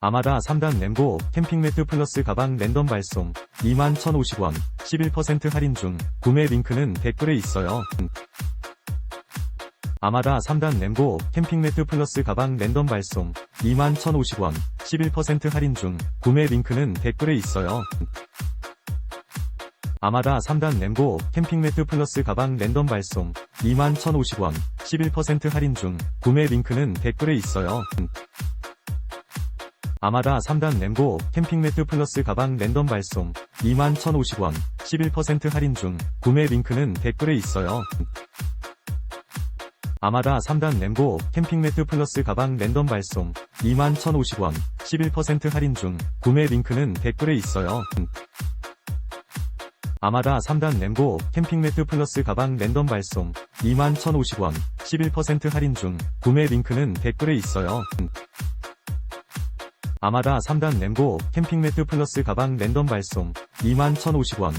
아마다 3단 램보 캠핑 매트 플러스 가방 랜덤 발송 21,050원 11% 할인 중 구매 링크는 댓글에 있어요. 아마다 3단 램보 캠핑 매트 플러스 가방 랜덤 발송 21,050원 11% 할인 중 구매 링크는 댓글에 있어요. 아마다 3단 램보 캠핑 매트 플러스 가방 랜덤 발송 21,050원 11% 할인 중 구매 링크는 댓글에 있어요. 아마다 3단 램보 캠핑 매트 플러스 가방 랜덤 발송 21,050원 11% 할인 중 구매 링크는 댓글에 있어요. 아마다 3단 램보 캠핑 매트 플러스 가방 랜덤 발송 21,050원 11% 할인 중 구매 링크는 댓글에 있어요. 아마다 3단 램보 캠핑 매트 플러스 가방 랜덤 발송 21,050원 11% 할인 중 구매 링크는 댓글에 있어요. 아마다 3단 램보 캠핑 매트 플러스 가방 랜덤 발송. 21,050원